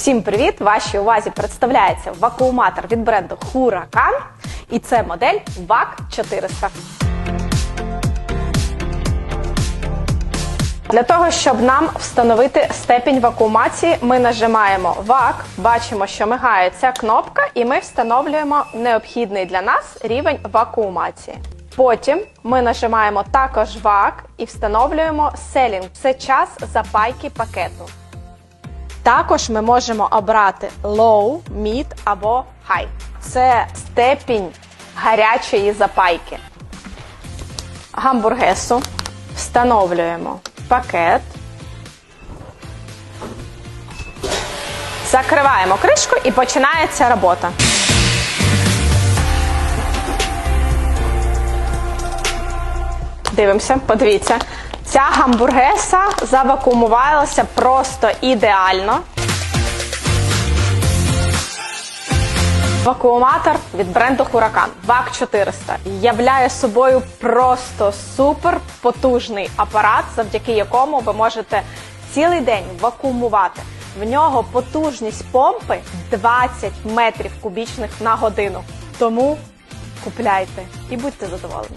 Всім привіт! Вашій увазі представляється вакууматор від бренду Huracan. І це модель VAC 400. Для того, щоб нам встановити степінь вакуумації, ми нажимаємо ВАК, бачимо, що мигає ця кнопка, і ми встановлюємо необхідний для нас рівень вакуумації. Потім ми нажимаємо також ВАК і встановлюємо селінг. Це час запайки пакету. Також ми можемо обрати low, mid або high. Це степінь гарячої запайки. Гамбургесу встановлюємо пакет. Закриваємо кришку і починається робота. Дивимося, подивіться. Ця гамбургеса завакуумувалася просто ідеально. Вакууматор від бренду Huracan VAC 400 являє собою просто супер потужний апарат, завдяки якому ви можете цілий день вакуумувати. В нього потужність помпи 20 метрів кубічних на годину. Тому купляйте і будьте задоволені.